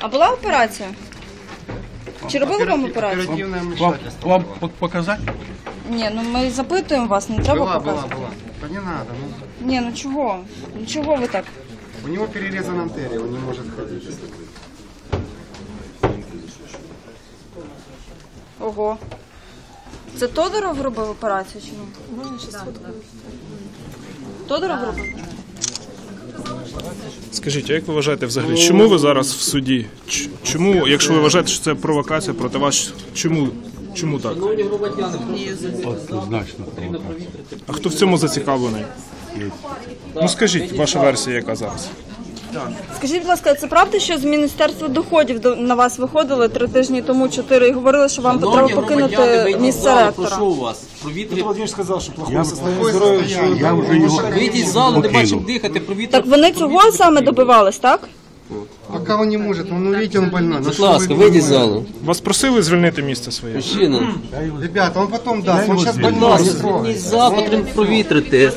А була операція? Чи робили вам операцію? Оперативное Вам, вмешательство. вам пок- показати? Ні, ну ми запитуємо вас, не треба Была, была, показувати. была. Да не надо. Ну, Ні, ну чого? Ну чого ви так? у него перерезана артерия, он не может ходить. Ого. Це Тодоров робив операцію чи ні? Можна ще сфоткати? Тодоров робив? Скажіть, а як ви вважаєте взагалі, чому ви зараз в суді? Чому, якщо ви вважаєте, що це провокація проти вас, чому, чому так? Однозначно провокація. А хто в цьому зацікавлений? Ну скажіть, ваша версія яка зараз? Скажіть, будь ласка, це правда, що з Міністерства доходів до- на вас виходили три тижні тому чотири і говорили, що вам треба покинути місце ректора? прошу вас. Провітрі... Я, я вже його Вийдіть з залу, не бачимо дихати, провітрі... Так вони цього саме добивались, так? Пока он не может, он, ну, видите, он больной. Будь ласка, вийдіть з залу. Вас просили звільнити місце своє? Мужчина, Ребята, он потом даст, он сейчас будь больной. ласка, не трогайте. зверніть з залу, потрібно провітрити.